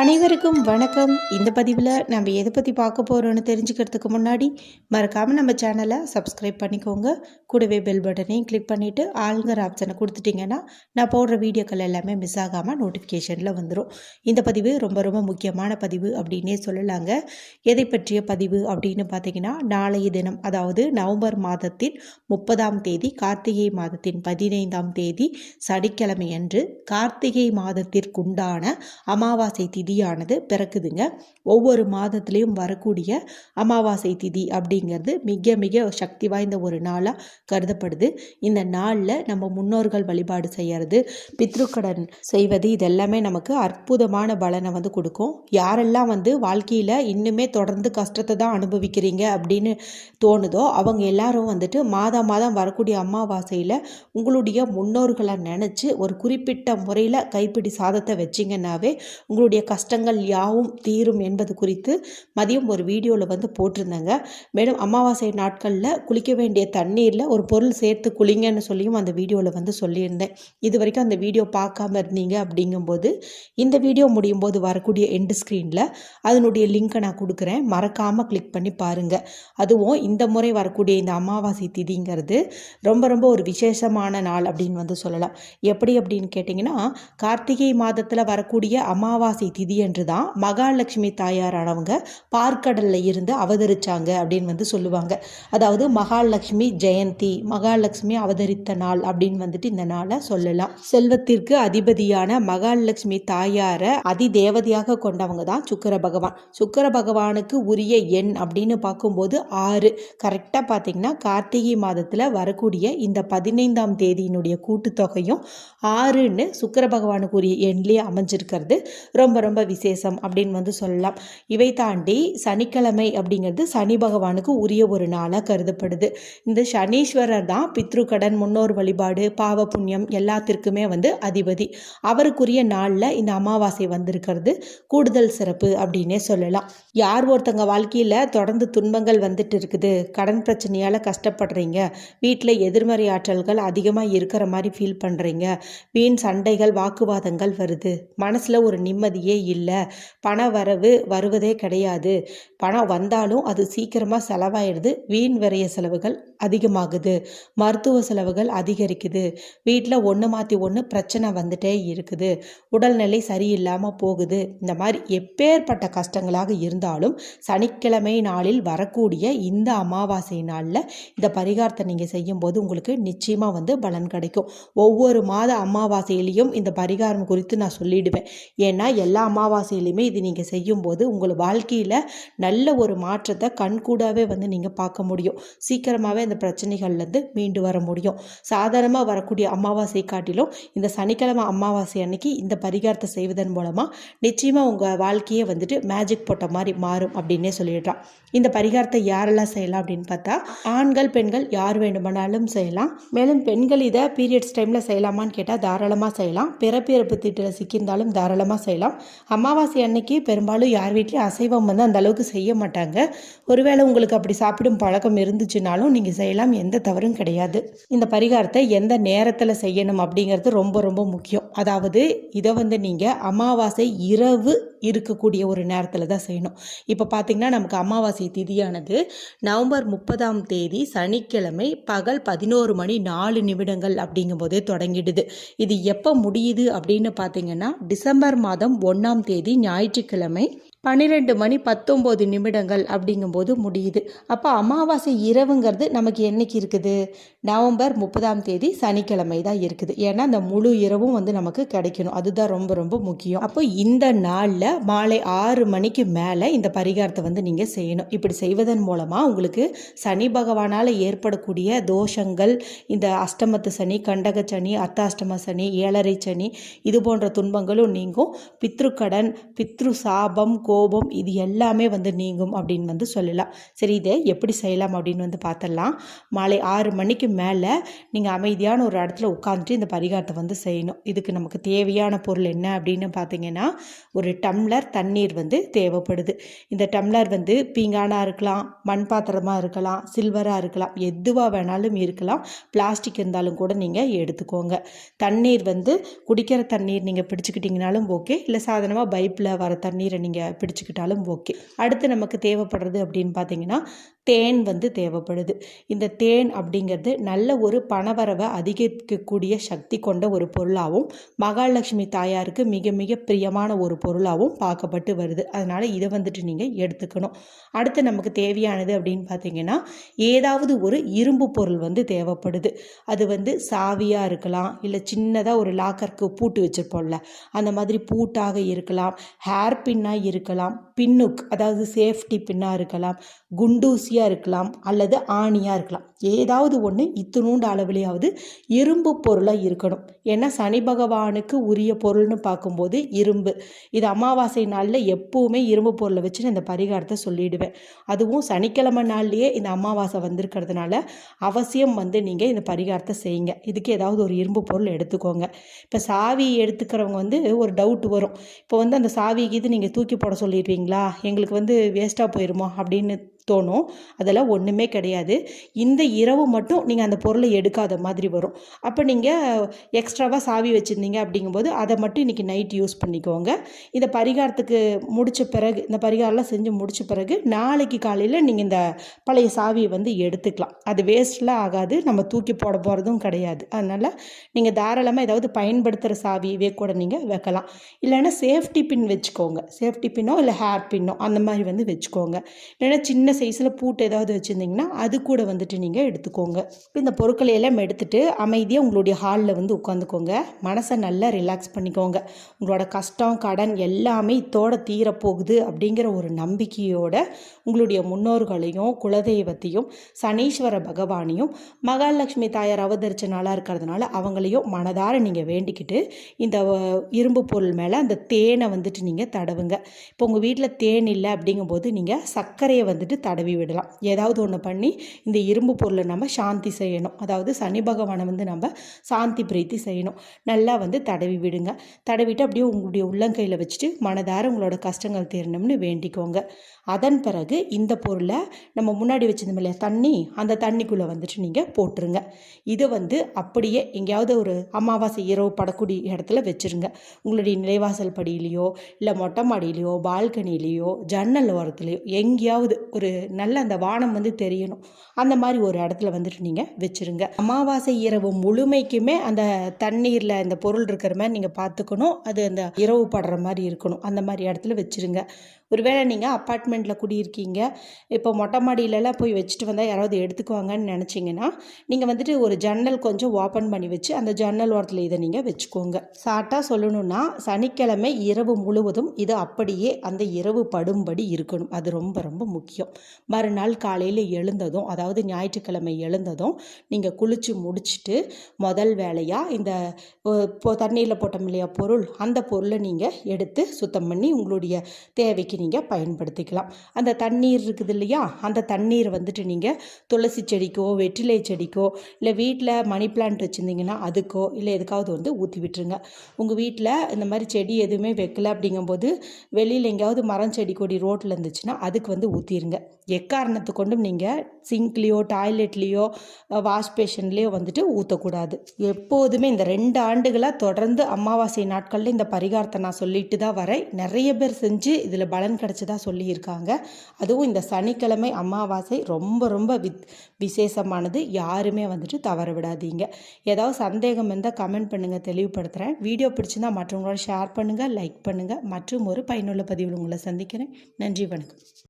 அனைவருக்கும் வணக்கம். இந்த பதிவில் நம்ம எதை பற்றி பார்க்க போகிறோன்னு தெரிஞ்சுக்கிறதுக்கு முன்னாடி மறக்காமல் நம்ம சேனலை சப்ஸ்கிரைப் பண்ணிக்கோங்க. கூடவே பெல் பட்டனையும் கிளிக் பண்ணிவிட்டு ஆளுங்கிற ஆப்ஷனை கொடுத்துட்டிங்கன்னா நான் போடுற வீடியோக்கள் எல்லாமே மிஸ் ஆகாமல் நோட்டிஃபிகேஷனில் வந்துடும் இந்த பதிவு ரொம்ப ரொம்ப முக்கியமான பதிவு அப்படின்னே சொல்லலாங்க. எதை பற்றிய பதிவு அப்படின்னு பார்த்தீங்கன்னா நாளைய தினம் அதாவது நவம்பர் மாதத்தின் முப்பதாம் தேதி கார்த்திகை மாதத்தின் பதினைந்தாம் தேதி சனிக்கிழமை அன்று கார்த்திகை மாதத்திற்குண்டான அமாவாசை திதியானது பிறக்குதுங்க. ஒவ்வொரு மாதத்துலேயும் வரக்கூடிய அமாவாசை திதி அப்படிங்கிறது மிக மிக சக்தி வாய்ந்த ஒரு நாளாக கருதப்படுது. இந்த நாளில் நம்ம முன்னோர்கள் வழிபாடு செய்கிறது பித்ருக்கடன் செய்வது இதெல்லாமே நமக்கு அற்புதமான பலனை வந்து கொடுக்கும். யாரெல்லாம் வந்து வாழ்க்கையில் இன்னுமே தொடர்ந்து கஷ்டத்தை தான் அனுபவிக்கிறீங்க அப்படின்னு தோணுதோ அவங்க எல்லாரும் வந்துட்டு மாதம் மாதம் வரக்கூடிய அமாவாசையில் உங்களுடைய முன்னோர்களை நினச்சி ஒரு குறிப்பிட்ட முறையில் கைப்பிடி சாதத்தை வச்சிங்கன்னாவே உங்களுடைய கஷ்டங்கள் யாவும் தீரும் என்பது குறித்து மதியம் ஒரு வீடியோவில் வந்து போட்டிருந்தேங்க. மேலும் அமாவாசை நாட்களில் குளிக்க வேண்டிய தண்ணீரில் ஒரு பொருள் சேர்த்து குளிங்கன்னு சொல்லியும் அந்த வீடியோவில் வந்து சொல்லியிருந்தேன். இது வரைக்கும் அந்த வீடியோ பார்க்காம இருந்தீங்க அப்படிங்கும்போது இந்த வீடியோ முடியும் போது வரக்கூடிய எண்டு ஸ்க்ரீனில் அதனுடைய லிங்க்கை நான் கொடுக்குறேன். மறக்காமல் கிளிக் பண்ணி பாருங்கள் அதுவும் இந்த முறை வரக்கூடிய இந்த அமாவாசை திதிங்கிறது ரொம்ப ரொம்ப ஒரு விசேஷமான நாள் அப்படின்னு வந்து சொல்லலாம். எப்படி அப்படின்னு கேட்டிங்கன்னா கார்த்திகை மாதத்தில் வரக்கூடிய அமாவாசை திதி என்று தான் மகாலட்சுமி தாயாரானவங்க பார்க்கடலில் இருந்து அவதரிச்சாங்க அப்படின்னு வந்து சொல்லுவாங்க. அதாவது மகாலட்சுமி ஜெயந்தி மகாலட்சுமி அவதரித்த நாள் அப்படின்னு வந்துட்டு இந்த நாளை சொல்லலாம். செல்வத்திற்கு அதிபதியான மகாலட்சுமி தாயாரை அதி தேவதையாக கொண்டவங்க தான் சுக்கர பகவான். சுக்கர பகவானுக்கு உரிய எண் அப்படின்னு பார்க்கும்போது ஆறு. கரெக்டாக பார்த்தீங்கன்னா கார்த்திகை மாதத்தில் வரக்கூடிய இந்த பதினைந்தாம் தேதியினுடைய கூட்டுத்தொகையும் ஆறுன்னு சுக்கர பகவானுக்கு உரிய எண்லேயே அமைஞ்சிருக்கிறது. ரொம்ப ரொம்ப விசேஷம் அப்படின்னு வந்து சொல்லலாம். இவை தாண்டி சனிக்கிழமை அப்படிங்கிறது சனி பகவானுக்கு உரிய ஒரு நாளாக கருதப்படுது. இந்த சனீஸ்வரர் தான் பித்ருக்கடன் முன்னோர் வழிபாடு பாவ புண்ணியம் எல்லாத்திற்குமே வந்து அதிபதி. அவருக்குரிய நாளில் இந்த அமாவாசை வந்திருக்கிறது. கூடுதல் சிறப்பு அப்படின்னே சொல்லலாம். யார் ஒருத்தங்க வாழ்க்கையில் தொடர்ந்து துன்பங்கள் வந்துட்டு இருக்குது கடன் பிரச்சனையால் கஷ்டப்படுறீங்க வீட்டில் எதிர்மறை ஆற்றல்கள் அதிகமாக இருக்கிற மாதிரி ஃபீல் பண்ணுறீங்க வீண் சண்டைகள் வாக்குவாதங்கள் வருது மனசில் ஒரு நிம்மதியே இல்லை. பண வரவு வருவதே கிடையாது. பணம் வந்தாலும் அது சீக்கிரமாக செலவாயிடுது. வீண் விரைய செலவுகள் அதிகமாகுது. மருத்துவ செலவுகள் அதிகரிக்குது. வீட்டில் ஒன்று மாற்றி ஒன்று பிரச்சனை வந்துட்டே இருக்குது. உடல்நிலை சரியில்லாமல் போகுது. இந்த மாதிரி எப்பேற்பட்ட கஷ்டங்களாக இருந்தாலும் சனிக்கிழமை நாளில் வரக்கூடிய இந்த அமாவாசை நாளில் இந்த பரிகாரத்தை நீங்கள் செய்யும்போது உங்களுக்கு நிச்சயமாக வந்து பலன் கிடைக்கும். ஒவ்வொரு மாத அமாவாசையிலையும் இந்த பரிகாரம் குறித்து நான் சொல்லிடுவேன். ஏன்னா எல்லா அமாவாசையிலையுமே இது நீங்கள் செய்யும்போது உங்கள் வாழ்க்கையில் நல்ல ஒரு மாற்றத்தை கண்கூடாகவே வந்து நீங்கள் பார்க்க முடியும். சீக்கிரமாகவே அந்த பிரச்சனைகள்லேருந்து மீண்டு வர முடியும். சாதாரணமாக வரக்கூடிய அமாவாசை காட்டிலும் இந்த சனிக்கிழமை அமாவாசை அன்னைக்கு இந்த பரிகாரத்தை செய்வதன் மூலமாக நிச்சயமாக உங்கள் வாழ்க்கையே வந்துட்டு மேஜிக் போட்ட மாதிரி மாறும் அப்படின்னே சொல்லிடுறான். இந்த பரிகாரத்தை யாரெல்லாம் செய்யலாம் அப்படின்னு பார்த்தா ஆண்கள் பெண்கள் யார் வேண்டுமானாலும் செய்யலாம். மேலும் பெண்கள் இதை பீரியட்ஸ் டைமில் செய்யலாமான்னு கேட்டால் தாராளமாக செய்யலாம். பிறப்பிறப்பு திட்டில் சிக்கியிருந்தாலும் தாராளமாக செய்யலாம். அமாவாசை அன்னைக்கு பெரும்பாலும் யார் வீட்லேயும் அசைவம் வந்து அந்த அளவுக்கு செய்ய மாட்டாங்க. ஒருவேளை உங்களுக்கு அப்படி சாப்பிடும் பழக்கம் இருந்துச்சுனாலும் நீங்கள் செய்யலாம் எந்த தவறும் கிடையாது. இந்த பரிகாரத்தை எந்த நேரத்தில் செய்யணும் அப்படிங்கிறது ரொம்ப ரொம்ப முக்கியம். அதாவது இதை வந்து நீங்கள் அமாவாசை இரவு இருக்கக்கூடிய ஒரு நேரத்தில் தான் செய்யணும். இப்போ பார்த்தீங்கன்னா நமக்கு அமாவாசை திதியானது நவம்பர் முப்பதாம் தேதி சனிக்கிழமை பகல் பதினோரு மணி நாலு நிமிடங்கள் அப்படிங்கும்போதே தொடங்கிடுது. இது எப்போ முடியுது அப்படின்னு பார்த்தீங்கன்னா டிசம்பர் மாதம் ஒன்றாம் தேதி ஞாயிற்றுக்கிழமை பன்னிரெண்டு மணி பத்தொம்போது நிமிடங்கள் அப்படிங்கும்போது முடியுது. அப்போ அமாவாசை இரவுங்கிறது நமக்கு என்னைக்கு இருக்குது? நவம்பர் முப்பதாம் தேதி சனிக்கிழமை தான் இருக்குது. ஏன்னா அந்த முழு இரவும் வந்து நமக்கு கிடைக்கணும். அதுதான் ரொம்ப ரொம்ப முக்கியம். அப்போ இந்த நாளில் மாலை ஆறு மணிக்கு மேலே இந்த பரிகாரத்தை வந்து நீங்கள் செய்யணும். இப்படி செய்வதன் மூலமாக உங்களுக்கு சனி பகவானால் ஏற்படக்கூடிய தோஷங்கள் இந்த அஷ்டமத்து சனி கண்டக சனி அர்த்தாஷ்டம சனி ஏழரை சனி இது போன்ற துன்பங்களும் நீங்கும். பித்ருக்கடன் பித்ரு சாபம் கோ கோபம் இது எல்லாமே வந்து நீங்கும் அப்படின்னு வந்து சொல்லலாம். சரி இதை எப்படி செய்யலாம் அப்படின்னு வந்து பார்த்துடலாம். மாலை ஆறு மணிக்கு மேலே நீங்கள் அமைதியான ஒரு இடத்துல உட்காந்துட்டு இந்த பரிகாரத்தை வந்து செய்யணும். இதுக்கு நமக்கு தேவையான பொருள் என்ன அப்படின்னு பார்த்தீங்கன்னா ஒரு டம்ளர் தண்ணீர் வந்து தேவைப்படுது. இந்த டம்ளர் வந்து பீங்கானாக இருக்கலாம் மண் பாத்திரமாக இருக்கலாம் சில்வராக இருக்கலாம் எதுவாக வேணாலும் இருக்கலாம். பிளாஸ்டிக் இருந்தாலும் கூட நீங்கள் எடுத்துக்கோங்க. தண்ணீர் வந்து குடிக்கிற தண்ணீர் நீங்கள் பிடிச்சிக்கிட்டிங்கனாலும் ஓகே. இல்லை சாதாரணமாக பைப்பில் வர தண்ணீரை நீங்கள் பிடிச்சிக்கிட்டாலும் ஓகே அடுத்து நமக்கு தேவைப்படுறது அப்படின்னு பார்த்தீங்கன்னா தேன் வந்து தேவைப்படுது. இந்த தேன் அப்படிங்கிறது நல்ல ஒரு பணவரவை அதிகரிக்கக்கூடிய சக்தி கொண்ட ஒரு பொருளாகவும் மகாலட்சுமி தாயாருக்கு மிக மிக பிரியமான ஒரு பொருளாகவும் பார்க்கப்பட்டு வருது. அதனால் இதை வந்துட்டு நீங்கள் எடுத்துக்கணும். அடுத்து நமக்கு தேவையானது அப்படின்னு பார்த்தீங்கன்னா ஏதாவது ஒரு இரும்பு பொருள் வந்து தேவைப்படுது. அது வந்து சாவியாக இருக்கலாம் இல்லை சின்னதாக ஒரு லாக்கருக்கு பூட்டு வச்சுருப்போம்ல அந்த மாதிரி பூட்டாக இருக்கலாம் ஹேர் பின்னாக இருக்கலாம் பின்னுக் அதாவது சேஃப்டி பின்னாக இருக்கலாம் குண்டூசி குண்டூசியாக இருக்கலாம் அல்லது ஆணியாக இருக்கலாம். ஏதாவது ஒன்று இத்தினூண்டு அளவிலேயாவது இரும்பு பொருளாக இருக்கணும். ஏன்னா சனி பகவானுக்கு உரிய பொருள்னு பார்க்கும்போது இரும்பு. இது அமாவாசை நாளில் எப்போவுமே இரும்பு பொருளை வச்சு நான் இந்த பரிகாரத்தை சொல்லிடுவேன். அதுவும் சனிக்கிழமை நாள்லேயே இந்த அமாவாசை வந்திருக்கிறதுனால அவசியம் வந்து நீங்கள் இந்த பரிகாரத்தை செய்யுங்க. இதுக்கு ஏதாவது ஒரு இரும்பு பொருள் எடுத்துக்கோங்க. இப்போ சாவி எடுத்துக்கிறவங்க வந்து ஒரு டவுட் வரும். இப்போ வந்து அந்த சாவிக்கு இது நீங்கள் தூக்கி போட சொல்லிடுவீங்களா எங்களுக்கு வந்து வேஸ்ட்டாக போயிருமோ? அப்படின்னு தோணும். அதெல்லாம் ஒன்றுமே கிடையாது. இந்த இரவு மட்டும் நீங்கள் அந்த பொருளை எடுக்காத மாதிரி வரும். அப்போ நீங்கள் எக்ஸ்ட்ராவாக சாவி வச்சுருந்தீங்க அப்படிங்கும்போது அதை மட்டும் இன்றைக்கி நைட் யூஸ் பண்ணிக்கோங்க. இந்த பரிகாரத்துக்கு முடித்த பிறகு இந்த பரிகாரம்லாம் செஞ்சு முடித்த பிறகு நாளைக்கு காலையில் நீங்கள் இந்த பழைய சாவியை வந்து எடுத்துக்கலாம். அது வேஸ்ட்லாம் ஆகாது. நம்ம தூக்கி போட போகிறதும் கிடையாது. அதனால் நீங்கள் தாராளமாக ஏதாவது பயன்படுத்துகிற சாவியவே கூட நீங்கள் வைக்கலாம். இல்லைன்னா சேஃப்டி பின் வச்சுக்கோங்க. சேஃப்டி பின்னோ இல்லை ஹேர் பின்னோ அந்த மாதிரி வந்து வச்சுக்கோங்க. இல்லைன்னா சின்ன சைஸில் பூட்டு ஏதாவது வச்சுருந்தீங்கன்னா அது கூட வந்துட்டு நீங்கள் எடுத்துக்கோங்க. இப்போ இந்த பொருட்களை எல்லாம் எடுத்துகிட்டு அமைதியாக உங்களுடைய ஹாலில் வந்து உட்காந்துக்கோங்க. மனசை நல்லா ரிலாக்ஸ் பண்ணிக்கோங்க. உங்களோட கஷ்டம் கடன் எல்லாமே இத்தோட தீரப்போகுது அப்படிங்கிற ஒரு நம்பிக்கையோட உங்களுடைய முன்னோர்களையும் குலதெய்வத்தையும் சனீஸ்வர பகவானையும் மகாலட்சுமி தாயார் அவதரிச்ச நாளாக இருக்கிறதுனால அவங்களையும் மனதார நீங்கள் வேண்டிக்கிட்டு இந்த இரும்பு பொருள் மேலே அந்த தேனை வந்துட்டு நீங்கள் தடவுங்க. இப்போ உங்கள் வீட்டில் தேன் இல்லை அப்படிங்கும்போது நீங்கள் சர்க்கரையை வந்துட்டு தடவி விடலாம். ஏதாவது ஒன்று பண்ணி இந்த இரும்பு பொருளை நம்ம சாந்தி செய்யணும். அதாவது சனி பகவானை வந்து நம்ம சாந்தி பிரீத்தி செய்யணும். நல்லா வந்து தடவி விடுங்க. தடவிட்டு அப்படியே உங்களுடைய உள்ளங்கையில் வச்சுட்டு மனதார உங்களோட கஷ்டங்கள் தீரணும்னு வேண்டிக்கோங்க. அதன் பிறகு இந்த பொருளை நம்ம முன்னாடி வச்சிருந்தோம் இல்லையா தண்ணி அந்த தண்ணிக்குள்ளே வந்துட்டு நீங்கள் போட்டுருங்க. இதை வந்து அப்படியே எங்கேயாவது ஒரு அமாவாசை இரவு படக்கூடிய இடத்துல வச்சுருங்க. உங்களுடைய நிலைவாசல் படியிலையோ இல்லை மொட்டை மாடியிலையோ பால்கனிலேயோ ஜன்னல் ஓரத்துலேயோ எங்கேயாவது ஒரு நல்ல அந்த வானம் வந்து தெரியணும். அந்த மாதிரி ஒரு இடத்துல வந்துட்டு நீங்கள் வச்சுருங்க. அமாவாசை இரவு முழுமைக்குமே அந்த தண்ணீரில் இந்த பொருள் இருக்கிற மாதிரி நீங்கள் பார்த்துக்கணும். அது அந்த இரவு படுற மாதிரி இருக்கணும். அந்த மாதிரி இடத்துல வச்சுருங்க. ஒருவேளை நீங்கள் அப்பார்ட்மெண்ட்டில் குடியிருக்கீங்க. இப்போ மொட்டை மாடியிலலாம் போய் வச்சுட்டு வந்தால் யாராவது எடுத்துக்குவாங்கன்னு நினச்சிங்கன்னா நீங்கள் வந்துட்டு ஒரு ஜன்னல் கொஞ்சம் ஓப்பன் பண்ணி வச்சு அந்த ஜன்னல் ஓரத்தில் இதை நீங்கள் வச்சுக்கோங்க. சாட்டாக சொல்லணும்னா சனிக்கிழமை இரவு முழுவதும் இது அப்படியே அந்த இரவு படும்படி இருக்கணும். அது ரொம்ப ரொம்ப முக்கியம். மறுநாள் காலையில் எழுந்ததும் அதாவது ஞாயிற்றுக்கிழமை எழுந்ததும் நீங்கள் குளித்து முடிச்சுட்டு முதல் வேலையாக இந்த இப்போ தண்ணீரில் போட்டோம் இல்லையா பொருள் அந்த பொருளை நீங்கள் எடுத்து சுத்தம் பண்ணி உங்களுடைய தேவைக்கு நீங்கள் பயன்படுத்திக்கலாம். அந்த தண்ணீர் இருக்குது இல்லையா? அந்த தண்ணீர் வந்துட்டு நீங்கள் துளசி செடிக்கோ வெற்றிலை செடிக்கோ இல்லை வீட்டில் மணி பிளான்ட் வச்சுருந்தீங்கன்னா அதுக்கோ இல்லை எதுக்காவது வந்து ஊற்றி விட்டுருங்க. உங்கள் வீட்டில் இந்த மாதிரி செடி எதுவுமே வைக்கல அப்படிங்கும்போது வெளியில் எங்கேயாவது மரம் செடி கொடி ரோட்டில் இருந்துச்சுன்னா அதுக்கு வந்து ஊற்றிடுங்க எக்காரணத்து கொண்டும் நீங்கள் சிங்க்லேயோ டாய்லெட்லேயோ வாஷ் பேஷன்லேயோ வந்துட்டு ஊற்றக்கூடாது எப்போதுமே இந்த ரெண்டு ஆண்டுகளாக தொடர்ந்து அமாவாசை நாட்களில் இந்த பரிகாரத்தை நான் சொல்லிட்டு தான் வரேன். நிறைய பேர் செஞ்சு இதில் பல பலன் கிடச்சதா சொல்லியிருக்காங்க. அதுவும் இந்த சனிக்கிழமை அமாவாசை ரொம்ப ரொம்ப வித் விசேஷமானது. யாருமே வந்துட்டு தவற விடாதீங்க. ஏதாவது சந்தேகம் இருந்தால் கமெண்ட் பண்ணுங்கள் தெளிவுபடுத்துகிறேன் வீடியோ பிடிச்சிருந்தா மற்றவங்களோட ஷேர் பண்ணுங்கள் லைக் பண்ணுங்கள் மற்றும் ஒரு பயனுள்ள பதிவில் உங்களை சந்திக்கிறேன். நன்றி வணக்கம்.